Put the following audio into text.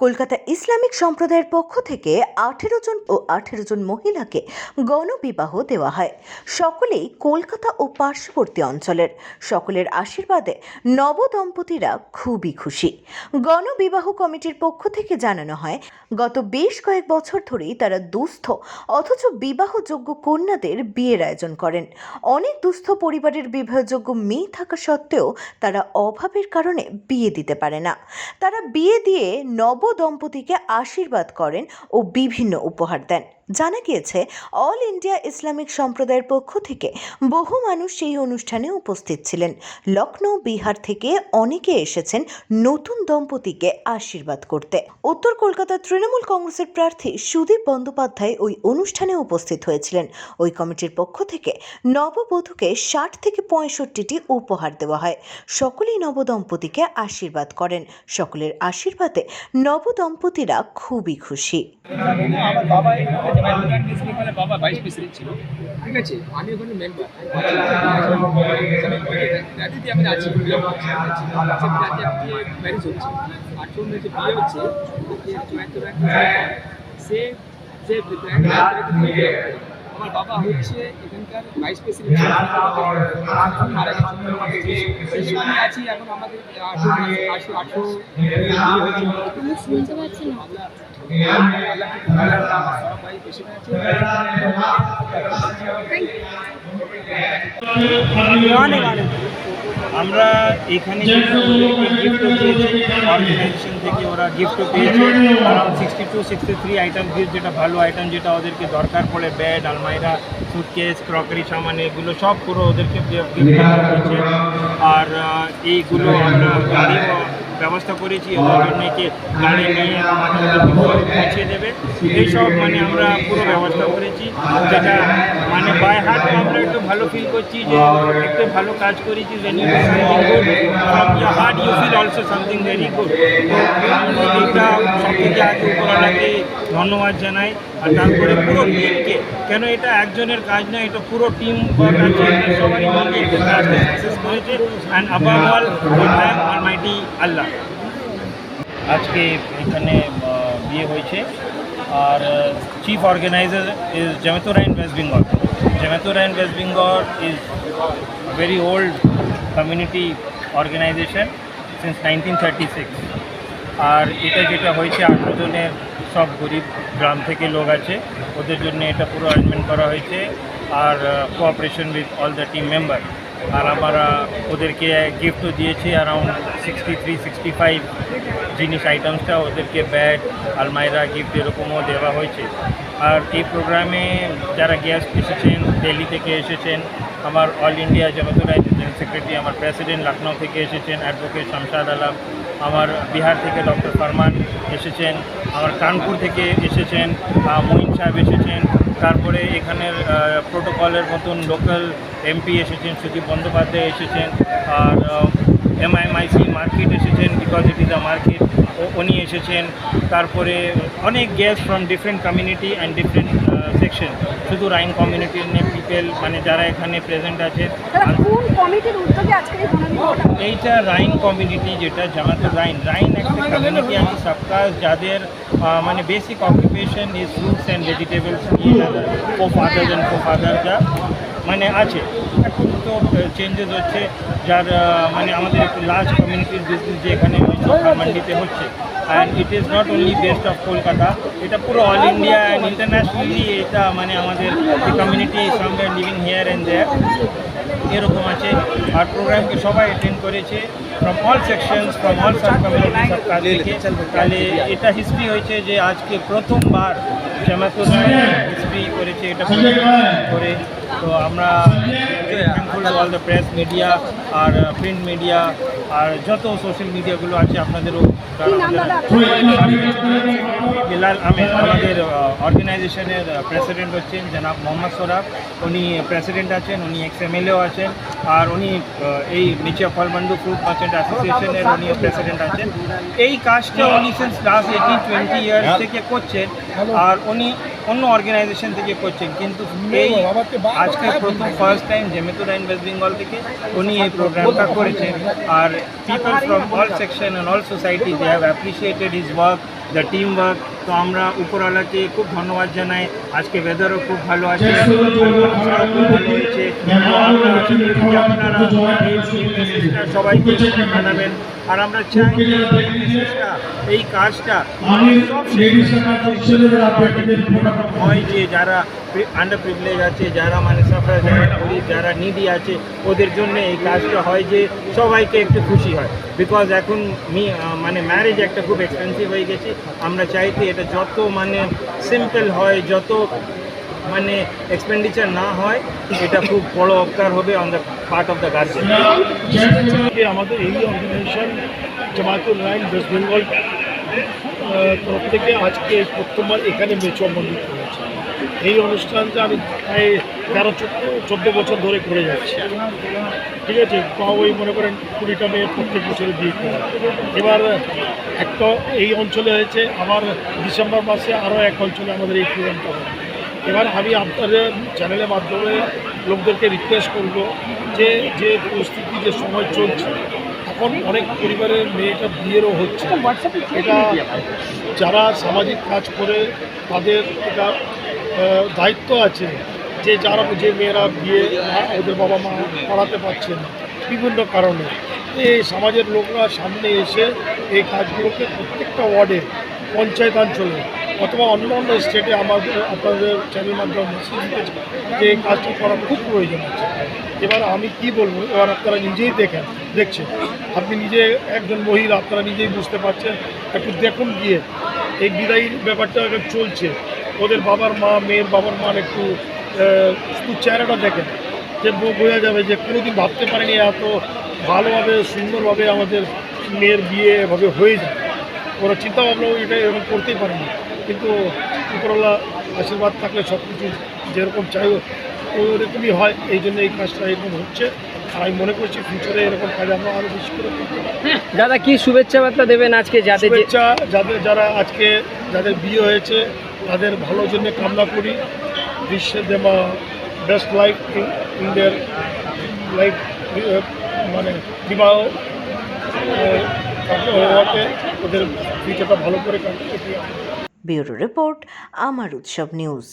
Kolkata Islamic সম্প্রদায়ের পক্ষ থেকে আঠেরো জন ও আঠেরো জন মহিলাকে গণবিবাহ দেওয়া হয়। সকলেই কলকাতা ও পার্শ্ববর্তী অঞ্চলের। সকলের আশীর্বাদে নবদম্পতিরা খুবই খুশি। গণবিবাহ কমিটির পক্ষ থেকে জানানো হয়, গত বেশ কয়েক বছর ধরেই তারা দুস্থ অথচ বিবাহযোগ্য কন্যাদের বিয়ের আয়োজন করেন। অনেক দুস্থ পরিবারের বিবাহযোগ্য মেয়ে থাকা সত্ত্বেও তারা অভাবের কারণে বিয়ে দিতে পারে না। তারা বিয়ে দিয়ে নবদম্পতিকে আশীর্বাদ করেন ও বিভিন্ন উপহার দেন। জানা গিয়েছে, অল ইন্ডিয়া ইসলামিক সম্প্রদায়ের পক্ষ থেকে বহু মানুষ সেই অনুষ্ঠানে উপস্থিত ছিলেন। লখনৌ বিহার থেকে অনেকে এসেছেন নতুন দম্পতিকে আশীর্বাদ করতে। উত্তর কলকাতার তৃণমূল কংগ্রেসের প্রার্থী সুদীপ বন্দ্যোপাধ্যায় ওই অনুষ্ঠানে উপস্থিত হয়েছিলেন। ওই কমিটির পক্ষ থেকে নববধূকে ষাট থেকে পঁয়ষট্টিটি উপহার দেওয়া হয়। সকলেই নবদম্পতিকে আশীর্বাদ করেন। সকলের আশীর্বাদে নবদম্পতিরা খুবই খুশি। আমার বাবা বাবা ভাইস প্রেসিডেন্ট ছিল ঠিক আছে আমি ওখানে মেম্বার রাতে আমি আছি রাতে আপনি ম্যারেজ হচ্ছে আঠেরো সে আমার বাবা হচ্ছে এখানকার ভাইস প্রেসিডেন্ট মারা গেছে আছি এখন আমাদের আঠেরো আঠেরো শুনতে পাচ্ছি না আমরা এখানে গিফটও পেয়েছি অর্গানাইজেশন থেকে ওরা গিফটও পেয়েছে। Around sixty to sixty three item gift যেটা ভালো আইটেম যেটা ওদেরকে দরকার পড়ে বেড আলমাইরা সুটকেস ক্রকারি সামান, এগুলো সব পুরো ওদেরকে আর এইগুলো আমরা গাড়িও ব্যবস্থা করেছি অনেকে গাড়ি নিয়ে পৌঁছে দেবে। এইসব মানে আমরা পুরো ব্যবস্থা করেছি, যেটা মানে বাই হার্ট আমরা একটু ভালো ফিল করছি যে একটু ভালো কাজ করেছি heart you feel also something very good এইটা সব থেকে আগে ধন্যবাদ জানাই আর তারপরে পুরো টিমকে কেন এটা একজনের কাজ না এটা পুরো টিম সবারই অ্যান্ড অলমাইটি আল্লাহ আজকে এখানে বিয়ে হয়েছে। আর chief organizer is Jamatura in West Bengal Jamatura in West Bengal is very old community organization since nineteen আর এটা যেটা হয়েছে আঠেরো জনের সব গরিব গ্রাম থেকে লোক আছে। ওদের জন্য এটা পুরো অ্যারেঞ্জমেন্ট করা হয়েছে। আর cooperation with all the team member আর আমরা ওদেরকে গিফটও দিয়েছি around sixty three sixty five জিনিস আইটেমসটা ওদেরকে ব্যাগ আলমাইরা গিফট এরকমও দেওয়া হয়েছে। আর এই প্রোগ্রামে যারা গেস্ট এসেছেন দিল্লি থেকে এসেছেন, আমার all India Jamatura general secretary আমার প্রেসিডেন্ট লখনৌ থেকে এসেছেন অ্যাডভোকেট শামশাদ আলম আমার বিহার থেকে ডক্টর ফারমান এসেছেন, আমার কানপুর থেকে এসেছেন মহিন সাহেব এসেছেন, তারপরে এখানের প্রোটোকলের মতন লোকাল এমপি এসেছেন, সুদীপ বন্দ্যোপাধ্যায় এসেছেন, আর এমআইএমআইসি মার্কেট এসেছেন because it is a market উনি এসেছেন। তারপরে অনেক guest from different community and different section শুধু রাইন কমিউনিটির পিপল মানে যারা এখানে প্রেজেন্ট আছে। এইটা রাইন কমিউনিটি যেটা জামাতুর রাইন রাইন একটা কমিউনিটি আছে সবকাজ যাদের মানে basic occupation is fruits and vegetables co fathers and co ফাদাররা মানে আছে। এখন তো চেঞ্জেস হচ্ছে, যার মানে আমাদের একটু লার্জ কমিউনিটির বিজনেস যে এখানে মান্ডিতে হচ্ছে। And it is not only best of Kolkata এটা পুরো অল ইন্ডিয়া অ্যান্ড ইন্টারন্যাশনালি এটা মানে আমাদের কমিউনিটি সঙ্গে লিভিং হিয়ার অ্যান্ড দেয়ার এরকম আছে। আর প্রোগ্রামকে সবাই অ্যাটেন্ড করেছে। From all sections from all sub community সব কাজ তাহলে এটা হিস্ট্রি হয়েছে যে আজকে প্রথমবার জামাতুর হিস্ট্রি করেছে, এটা করে। তো আমরা thankful to all the press media R print media আর যত সোশ্যাল মিডিয়াগুলো আছে আপনাদেরও বিলাল আহমেদ আমাদের অর্গানাইজেশনের প্রেসিডেন্ট হচ্ছেন জনাব মোহাম্মদ সোরাব। উনি প্রেসিডেন্ট আছেন উনি এক্স এমএলএও আছেন আর উনি এই নিচে ফলমান্ডু ফ্রুট মার্চেন্ট অ্যাসোসিয়েশনের উনি প্রেসিডেন্ট আছেন। এই কাজটা উনি since last eighteen twenty years থেকে করছেন। আর উনি অন্য অর্গানাইজেশন থেকে করছেন কিন্তু এই আজকে প্রথম ফার্স্ট টাইম জেমেতো ডাইন ওয়েস্ট বেঙ্গল থেকে উনি এই প্রোগ্রামটা করেছেন। আর people from all section and all society they have appreciated his work the team work তো আমরা উপরওয়ালাকে খুব ধন্যবাদ জানাই। আজকে ওয়েদারও খুব ভালো আছে। আবহাওয়াও খুব ভালো হয়েছে। তো আমরা আশা করি যে আপনারা সবাইকে জানাবেন আর আমরা চাই এই কাজটা হয় যে যারা আন্ডার প্রিভিলেজ আছে, যারা মানে সাফার যারা গরিব যারা নিডি আছে, ওদের জন্য এই কাজটা হয় যে সবাইকে একটু খুশি হয়। বিকজ এখন মানে ম্যারেজ একটা খুব এক্সপেন্সিভ হয়ে গেছে। আমরা চাইতে এটা যত মানে সিম্পল হয়, যত মানে এক্সপেন্ডিচার না হয়, এটা খুব বড় উপকার হবে on the part of the guardian আমাদের এই organization Jamatul Rayeen West Bengal তরফ থেকে আজকে প্রথমবার এখানে মেচো মন্দির করেছে। এই অনুষ্ঠানটা আমি প্রায় তেরো, চোদ্দ বছর ধরে করে যাচ্ছি। ঠিক আছে? ওই মনে করেন কুড়িটা মেয়ে প্রত্যেক বছরে দিয়ে করে। এবার একটা এই অঞ্চলে হয়েছে, আবার ডিসেম্বর মাসে আরও এক অঞ্চলে আমাদের এই প্রোগ্রামটা হবে। এবার আমি আপনাদের চ্যানেলের মাধ্যমে লোকদেরকে রিকোয়েস্ট করব যে যে পরিস্থিতি, যে সময় চলছে, এখন অনেক পরিবারের মেয়েটা বিয়েরও হচ্ছে। এটা যারা সামাজিক কাজ করে, তাদের এটা দায়িত্ব আছে যে যারা যে মেয়েরা বিয়ে ওদের বাবা মা করাতে পারছে না, বিভিন্ন কারণে। এই সমাজের লোকরা সামনে এসে এই কাজগুলোকে প্রত্যেকটা ওয়ার্ডে পঞ্চায়েত অঞ্চলে অথবা অন্য অন্য স্টেটে আমাদের, আপনাদের চ্যানেল মাধ্যমে মেসেজ দিতেছে যে এই কাজটা করা খুব প্রয়োজন আছে। এবার আমি কি বলব? এবার আপনারা নিজেই দেখেন, দেখছেন। আপনি নিজে একজন মহিলা, আপনারা নিজেই বুঝতে পারছেন। একটু দেখুন গিয়ে। এই বিদায়ীর ব্যাপারটা চলছে। ওদের বাবার মা মেয়ের বাবার মার একটু একটু চেহারাটা দেখেন যে বোঝা যাবে যে কোনোদিন ভাবতে পারেনি এত ভালোভাবে সুন্দরভাবে আমাদের মেয়ের বিয়ে এভাবে হয়ে যায়। ওরা চিন্তা ভাবনাও এটা এরকম করতেই পারেনি কিন্তু উপরওয়ালা আশীর্বাদ থাকলে সব কিছু যেরকম চাই ওরকমই হয়। এই জন্য এই কাজটা এরকম হচ্ছে। আর আমি মনে করছি ফিউচারে এরকম কাজ আমরা আরও বেশি করে পারব। দাদা কি শুভেচ্ছা বার্তা দেবেন আজকে যাদের শুভেচ্ছা যাদের যারা আজকে যাদের বিয়ে হয়েছে তাদের ভালো জন্য কামনা করি। বিশ্বে দেমা best life in their life মানে বিবাহ হওয়াতে ওদের ভালো করে কাটতে ব্যুরো রিপোর্ট, আমার উৎসব নিউজ।